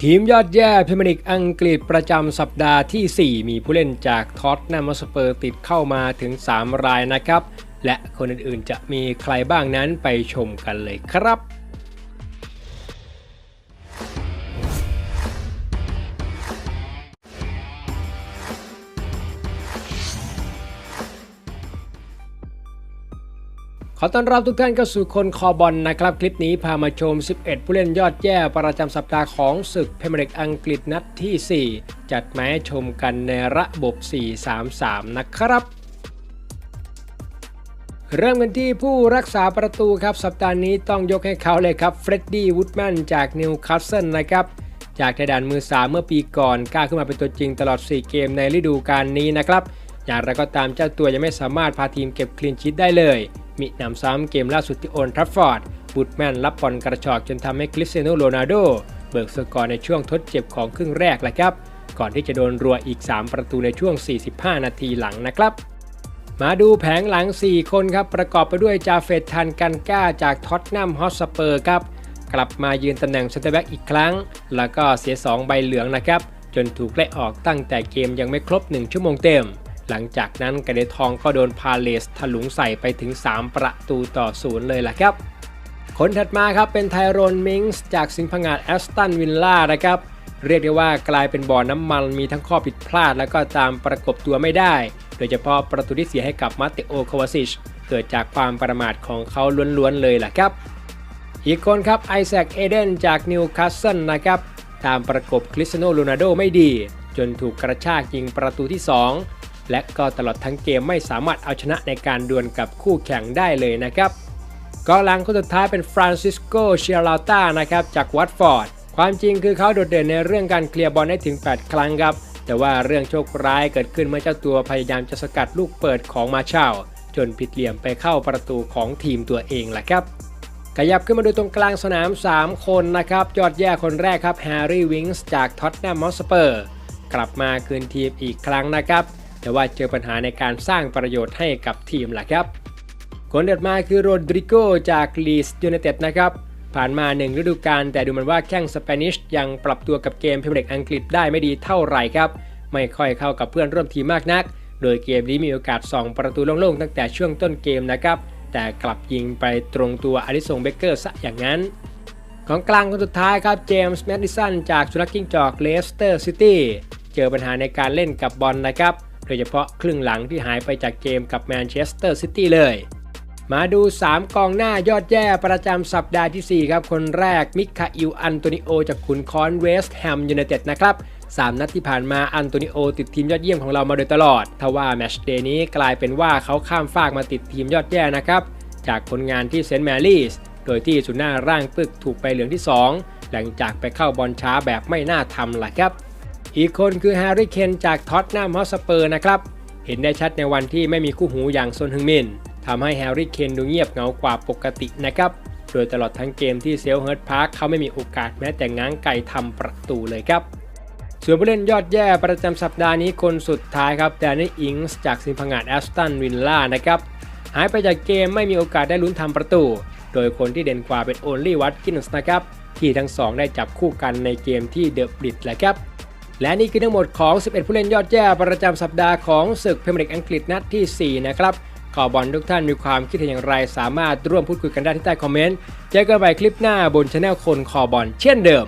ทีมยอดแย่พรีเมียร์ลีกอังกฤษประจำสัปดาห์ที่ 4 มีผู้เล่นจากท็อตแนมสเปอร์ติดเข้ามาถึง 3 รายนะครับ และคนอื่นๆจะมีใครบ้างนั้นไปชมกันเลยครับ ขอต้อนรับทุกท่านเข้าสู่คนคอบอลนะครับ คลิปนี้พามาชม 11 ผู้เล่นยอดแย่ประจำสัปดาห์ของศึกเพรีเมียร์ลีกอังกฤษนัดที่ 4 จัดมาให้ชมกันในระบบ 4-3-3 นะครับ เริ่มกันที่ผู้รักษาประตูครับ สัปดาห์นี้ต้องยกให้เขาเลยครับเฟรดดี้วูดแมนจากนิวคาสเซิลนะครับ จากไทยดานมือ3เมื่อปีก่อนกล้าขึ้นมาเป็นตัวจริงตลอด 4 เกมในฤดูกาลนี้นะครับ อย่างไรก็ตามเจ้าตัวยังไม่สามารถพาทีมเก็บคลีนชีตได้เลย มีหนำซ้ำเกมล่าสุดที่โอนทรัฟฟอร์ดบูดแมนรับบอลกระชอกจนทำให้คริสเตียโนโรนัลโดเบิกสกอร์ในช่วงทดเจ็บของครึ่งแรกแหละครับ ก่อนที่จะโดนรัวอีก 3 ประตูในช่วง 45 นาทีหลังนะครับ มาดูแผงหลัง 4 คนครับ ประกอบไปด้วยจาเฟตทันกันก้าจากท็อตแนมฮอตสเปอร์ครับ กลับมายืนตำแหน่งเซนเตอร์แบ็กอีกครั้ง แล้วก็เสีย 2 ใบเหลืองนะครับ จนถูกไล่ออกตั้งแต่เกมยังไม่ครบ 1 ชั่วโมงเต็ม หลังจากนั้นกระเดทองก็โดนพาเลสถลุงใส่ไปถึง 3 ประตูต่อศูนย์เลยล่ะครับ คนถัดมาครับเป็นไทโรนมิงส์จากสิงห์พงาดแอสตันวิลล่านะครับ เรียกได้ว่ากลายเป็นบ่อน้ำมันมีทั้งข้อผิดพลาด แล้วก็ตามประกบตัวไม่ได้ โดยเฉพาะประตูที่เสียให้กับมาเตโอคาวาซิชเกิดจากความประมาทของเขาล้วนๆเลยล่ะครับอีกคนครับไอแซคเอเดนจากนิวคาสเซิลนะครับตามประกบคริสโนโรนัลโดไม่ดี จนถูกกระชากยิงประตูที่ 2 และก็ตลอดทั้งเกมไม่สามารถเอาชนะในการดวลกับคู่แข่งได้เลยนะครับกองหลังคนสุดท้ายเป็นฟรานซิสโกเชียราต้านะครับจากวัตฟอร์ดความจริงคือเขาโดดเด่นในเรื่องการเคลียร์บอลได้ถึง 8 ครั้งครับ แต่ว่าเรื่องโชคร้ายเกิดขึ้นเมื่อเจ้าตัวพยายามจะสกัดลูกเปิดของมาเชาจนผิดเหลี่ยมไปเข้าประตูของทีมตัวเองแหละครับขยับขึ้นมาดูตรงกลางสนาม 3 คนนะครับยอดแย่คนแรกครับแฮร์รี่วิงส์จากท็อตแนมมอสเปอร์กลับมาคืนทีมอีกครั้งนะครับ แต่ว่าเจอปัญหาในการสร้างประโยชน์ให้กับทีมแหละครับคนเด็ดมาคือโรดริโกจากลีสยูไนเต็ดนะครับผ่านมา1ฤดูกาลแต่ดูเหมือนว่าแข้งสเปนิชยังปรับตัวกับเกมพรีเมียร์ลีกอังกฤษได้ไม่ดีเท่าไหร่ครับ ไม่ค่อยเข้ากับเพื่อนร่วมทีมมากนัก โดยเกมนี้มีโอกาสส่องประตูโล่งๆตั้งแต่ช่วงต้นเกมนะครับ แต่กลับยิงไปตรงตัวอลิสงเบเกอร์ซะอย่างนั้น ของกลางคนสุดท้ายครับเจมส์แมดดิสันจากสุนัขกิ้งจอกเลสเตอร์ซิตี้เจอปัญหาในการเล่นกับบอลนะครับ ยเฉพาะครึ่งหลังที่หายไปจากเกมกับแมนเชสเตอร์ซิตี้เลย มาดู 3 กองหน้ายอดแย่ประจำสัปดาห์ที่ 4 ครับ คนแรกมิคาอิลอันโตนิโอจากขุนคอนเวสต์แฮมยูไนเต็ดนะครับ3 นัดที่ผ่านมาอันโตนิโอติดทีมยอดเยี่ยมของเรามาโดยตลอด ทว่าแมตช์เดย์นี้กลายเป็นว่าเขาข้ามฟากมาติดทีมยอดแย่นะครับ จากผลงานที่เซนต์แมรี่สโดยที่สุน่าร่างปึกถูกไปเหลืองที่ 2 หลังจากไปเข้าบอลช้าแบบไม่น่าทำล่ะครับ อีกคนคือแฮร์รี่เคนจากท็อตแนมฮอสเปอร์นะครับ เห็นได้ชัดในวันที่ไม่มีคู่หูอย่างซนฮึงมินทำให้แฮร์รี่เคนดูเงียบเหงากว่าปกตินะครับ โดยตลอดทั้งเกมที่เซลเฮิร์ตพาร์คเขาไม่มีโอกาสแม้แต่ง้างไก่ทำประตูเลยครับส่วนผู้เล่นยอดแย่ประจำสัปดาห์นี้คนสุดท้ายครับแดนนี่อิงส์จากสิงห์พงาดแอสตันวินล่านะครับ หายไปจากเกมไม่มีโอกาสได้ลุ้นทำประตู โดยคนที่เด่นกว่าเป็นโอลลี่วัตกินส์นะครับ ที่ทั้งสองได้จับคู่กันในเกมที่เดอะบริดแหละครับ และนี่คือทั้งหมดของ 11 ผู้เล่นยอดแย่ประจำสัปดาห์ของศึกพรีเมียร์ลีกอังกฤษนัดที่ 4 นะครับขอบอลทุกท่านมีความคิดเห็นอย่างไร สามารถร่วมพูดคุยกันได้ที่ใต้คอมเมนต์เจอกันใหม่คลิปหน้าบนช anel คนคอบอลเช่นเดิม